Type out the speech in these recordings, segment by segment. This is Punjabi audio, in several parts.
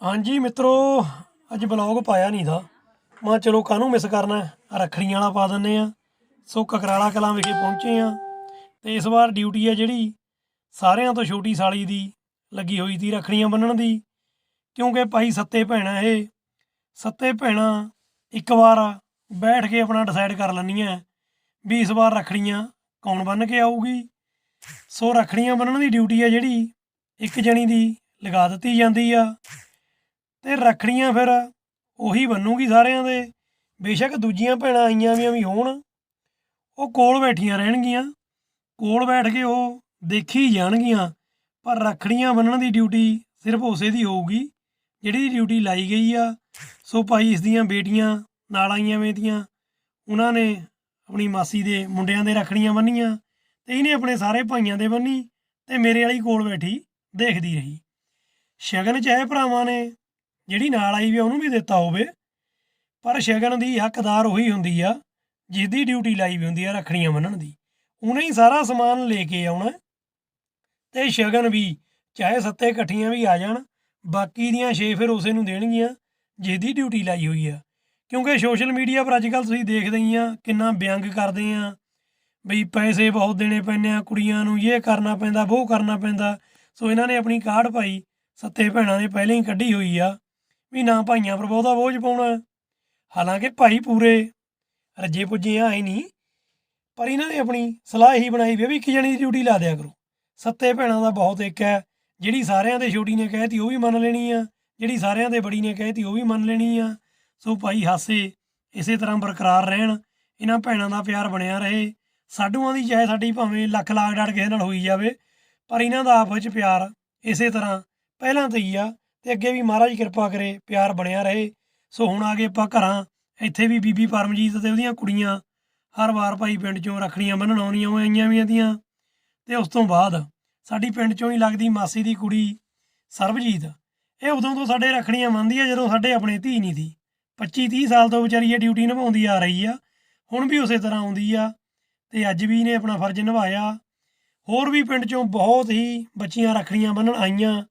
ਹਾਂਜੀ ਮਿੱਤਰੋ, ਅੱਜ ਬਲੌਗ ਪਾਇਆ ਨਹੀਂ ਥਾ ਮੈਂ ਚਲੋ ਕਾਹਨੂੰ ਮਿਸ ਕਰਨਾ ਰੱਖੜੀਆਂ ਵਾਲਾ ਪਾ ਦਿੰਨੇ ਆ ਸੋ ਕਕਰਾਲਾ ਕਲਾਂ ਵਿਖੇ ਪਹੁੰਚੇ ਆ ਤੇ ਇਸ ਵਾਰ ਡਿਊਟੀ ਆ ਜਿਹੜੀ ਸਾਰਿਆਂ ਤੋਂ ਛੋਟੀ ਸਾਲੀ ਦੀ ਲੱਗੀ ਹੋਈ ਸੀ ਰੱਖੜੀਆਂ ਬੰਨਣ ਦੀ। ਕਿਉਂਕਿ ਭਾਈ ਸੱਤੇ ਭੈਣਾਂ ਇਹ। ਸੱਤੇ ਭੈਣਾਂ ਇੱਕ ਵਾਰ ਬੈਠ ਕੇ ਆਪਣਾ ਡਿਸਾਈਡ ਕਰ ਲੈਣੀਆਂ ਵੀ ਇਸ ਵਾਰ ਰੱਖੜੀਆਂ ਕੌਣ ਬੰਨ ਕੇ ਆਊਗੀ। ਸੋ ਰੱਖੜੀਆਂ ਬੰਨਣ ਦੀ ਡਿਊਟੀ ਆ ਜਿਹੜੀ ਇੱਕ ਜਣੀ ਦੀ ਲਗਾ ਦਿੱਤੀ ਜਾਂਦੀ ਆ। ਤੇ ਰੱਖੜੀਆਂ ਫਿਰ ਉਹੀ ਬੰਨੂਗੀ ਸਾਰਿਆਂ ਦੇ। ਬੇਸ਼ੱਕ ਦੂਜੀਆਂ ਭੈਣਾਂ ਆਈਆਂ ਵੀਆਂ ਵੀ ਹੋਣ। ਉਹ ਕੋਲ ਬੈਠੀਆਂ ਰਹਿਣਗੀਆਂ। ਕੋਲ ਬੈਠ ਕੇ ਉਹ ਦੇਖੀ ਜਾਣਗੀਆਂ। ਪਰ ਰੱਖੜੀਆਂ ਬੰਨਣ ਦੀ ਡਿਊਟੀ ਸਿਰਫ ਉਸੇ ਦੀ ਹੋਊਗੀ, ਜਿਹੜੀ ਡਿਊਟੀ ਲਾਈ ਗਈ ਆ। ਸੋ ਭਾਈ ਇਸ ਦੀਆਂ ਬੇਟੀਆਂ ਨਾਲ ਆਈਆਂ ਵੇ ਦੀਆਂ ਉਹਨਾਂ ਨੇ ਆਪਣੀ ਮਾਸੀ ਦੇ ਮੁੰਡਿਆਂ ਦੇ ਰੱਖੜੀਆਂ ਬੰਨੀਆਂ ਤੇ ਇਹਨੇ ਆਪਣੇ ਸਾਰੇ ਭਾਈਆਂ ਦੇ ਬੰਨੀ ਤੇ ਮੇਰੇ ਵਾਲੀ ਕੋਲ ਬੈਠੀ ਦੇਖਦੀ ਰਹੀ। ਸ਼ਗਨ ਚਾਹੇ ਭਰਾਵਾਂ ਨੇ ਜਿਹੜੀ ਨਾਲ ਆਈ ਵੀ ਉਹਨੂੰ ਵੀ ਦਿੱਤਾ ਹੋਵੇ। ਪਰ ਸ਼ਗਨ ਦੀ ਹੱਕਦਾਰ ਉਹੀ ਹੁੰਦੀ ਆ ਜਿਸਦੀ ਡਿਊਟੀ ਲਾਈ ਵੀ ਹੁੰਦੀ ਆ ਰੱਖੜੀਆਂ ਬੰਨਣ ਦੀ। ਉਹਨੇ ਹੀ ਸਾਰਾ ਸਮਾਨ ਲੈ ਕੇ ਆਉਣਾ। ਤੇ ਸ਼ਗਨ ਵੀ, ਚਾਹੇ ਸੱਤੇ ਇਕੱਠੀਆਂ ਵੀ ਆ ਜਾਣ, ਬਾਕੀ ਦੀਆਂ ਛੇ ਫਿਰ ਉਸੇ ਨੂੰ ਦੇਣਗੀਆਂ ਜਿਸਦੀ ਡਿਊਟੀ ਲਾਈ ਹੋਈ ਆ। ਕਿਉਂਕਿ ਸੋਸ਼ਲ ਮੀਡੀਆ ਪਰ ਅੱਜਕੱਲ ਤੁਸੀਂ ਦੇਖਦੇ ਹੀ ਆ, ਕਿੰਨਾ ਵਿਅੰਗ ਕਰਦੇ ਆ। ਬਈ ਪੈਸੇ ਬਹੁਤ ਦੇਣੇ ਪੈਂਦੇ ਆ, ਕੁੜੀਆਂ ਨੂੰ ਇਹ ਕਰਨਾ ਪੈਂਦਾ, ਉਹ ਕਰਨਾ ਪੈਂਦਾ। ਸੋ ਇਹਨਾਂ ਨੇ ਆਪਣੀ ਕਾਢ ਪਾਈ, ਸੱਤੇ ਭੈਣਾਂ ਨੇ ਪਹਿਲਾਂ ਹੀ ਕੱਢੀ ਹੋਈ ਆ। ਵੀ ਨਾ ਭਾਈਆਂ ਪਰ ਬਹੁਤਾ ਬੋਝ ਪਾਉਣਾ। ਹਾਲਾਂਕਿ ਭਾਈ ਪੂਰੇ ਰੱਜੇ ਪੁੱਜੇ ਆਏ ਨਹੀਂ। ਪਰ ਇਹਨਾਂ ਨੇ ਆਪਣੀ ਸਲਾਹ ਹੀ ਬਣਾਈ ਵੀ ਇੱਕ ਜਣੇ ਦੀ ਡਿਊਟੀ ਲਾ ਦਿਆ ਕਰੋ। ਸੱਤੇ ਭੈਣਾਂ ਦਾ ਬਹੁਤ ਇੱਕ ਹੈ। ਜਿਹੜੀ ਸਾਰਿਆਂ ਦੇ ਛੋਟੀ ਨੇ ਕਹਿਤੀ ਉਹ ਵੀ ਮੰਨ ਲੈਣੀ ਆ। ਜਿਹੜੀ ਸਾਰਿਆਂ ਦੇ ਬੜੀ ਨੇ ਕਹਿਤੀ ਉਹ ਵੀ ਮੰਨ ਲੈਣੀ ਆ। ਸੋ ਭਾਈ ਹਾਸੇ ਇਸੇ ਤਰ੍ਹਾਂ ਬਰਕਰਾਰ ਰਹਿਣ। ਇਹਨਾਂ ਭੈਣਾਂ ਦਾ ਪਿਆਰ ਬਣਿਆ ਰਹੇ। ਸਾਡੂਆਂ ਦੀ ਚਾਹੇ ਸਾਡੀ ਭਾਵੇਂ ਲੱਖ ਲਾਖ ਡਾਟ ਕਿਸੇ ਨਾਲ ਹੋਈ ਜਾਵੇ। ਪਰ ਇਹਨਾਂ ਦਾ ਆਪਸ ਵਿੱਚ ਪਿਆਰ ਇਸੇ ਤਰ੍ਹਾਂ ਪਹਿਲਾਂ ਤੋਂ ਹੀ ਆ। ਤੇ ਅੱਗੇ ਵੀ ਮਹਾਰਾਜ ਕਿਰਪਾ ਕਰੇ, ਪਿਆਰ ਬਣਿਆ ਰਹੇ। ਸੋ ਹੁਣ ਆ ਗਏ ਆਪਾਂ ਘਰਾਂ, ਇੱਥੇ ਵੀ ਬੀਬੀ ਪਰਮਜੀਤ ਤੇ ਉਹਦੀਆਂ ਕੁੜੀਆਂ ਹਰ ਵਾਰ ਭਾਈ ਪਿੰਡ ਚੋਂ ਰੱਖੜੀਆਂ ਬੰਨ੍ਹਣ ਆਉਣੀਆਂ ਆਈਆਂ ਵੀ ਦੀਆਂ ਤੇ ਉਸ ਤੋਂ ਬਾਅਦ ਸਾਡੀ ਪਿੰਡ ਚੋਂ ਹੀ ਲੱਗਦੀ ਮਾਸੀ ਦੀ ਕੁੜੀ ਸਰਬਜੀਤ। ਇਹ ਉਦੋਂ ਤੋਂ ਸਾਡੇ ਰੱਖੜੀਆਂ ਮੰਨਦੀ ਆ, ਜਦੋਂ ਸਾਡੇ ਆਪਣੇ ਧੀ ਨਹੀਂ ਸੀ। 25 30 ਸਾਲ ਤੋਂ ਵਿਚਾਰੀ ਇਹ ਡਿਊਟੀ ਨਿਭਾਉਂਦੀ ਆ ਰਹੀ ਆ। ਹੁਣ ਵੀ ਉਸੇ ਤਰ੍ਹਾਂ ਆਉਂਦੀ ਆ ਤੇ ਅੱਜ ਵੀ ਇਹਨੇ ਆਪਣਾ ਫਰਜ਼ ਨਿਭਾਇਆ। ਹੋਰ ਵੀ ਪਿੰਡ ਚੋਂ ਬਹੁਤ ਹੀ ਬੱਚੀਆਂ ਰੱਖੜੀਆਂ ਬੰਨਣ ਆਈਆਂ।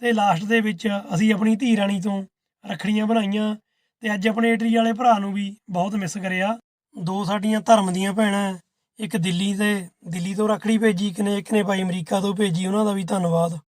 ਤੇ ਲਾਸਟ ਦੇ ਵਿੱਚ ਅਸੀਂ ਆਪਣੀ ਧੀ ਰਾਣੀ ਤੋਂ ਰੱਖੜੀਆਂ ਬਣਾਈਆਂ ਤੇ ਅੱਜ ਆਪਣੇ ਏਟਰੀ ਵਾਲੇ ਭਰਾ ਨੂੰ ਵੀ ਬਹੁਤ ਮਿਸ ਕਰਿਆ। ਦੋ ਸਾਡੀਆਂ ਧਰਮ ਦੀਆਂ ਭੈਣਾਂ, ਇੱਕ ਦਿੱਲੀ ਤੇ ਦਿੱਲੀ ਤੋਂ ਰੱਖੜੀ ਭੇਜੀ, ਇੱਕ ਨੇ ਇੱਕ ਨੇ ਭਾਈ ਅਮਰੀਕਾ ਤੋਂ ਭੇਜੀ, ਉਹਨਾਂ ਦਾ ਵੀ ਧੰਨਵਾਦ।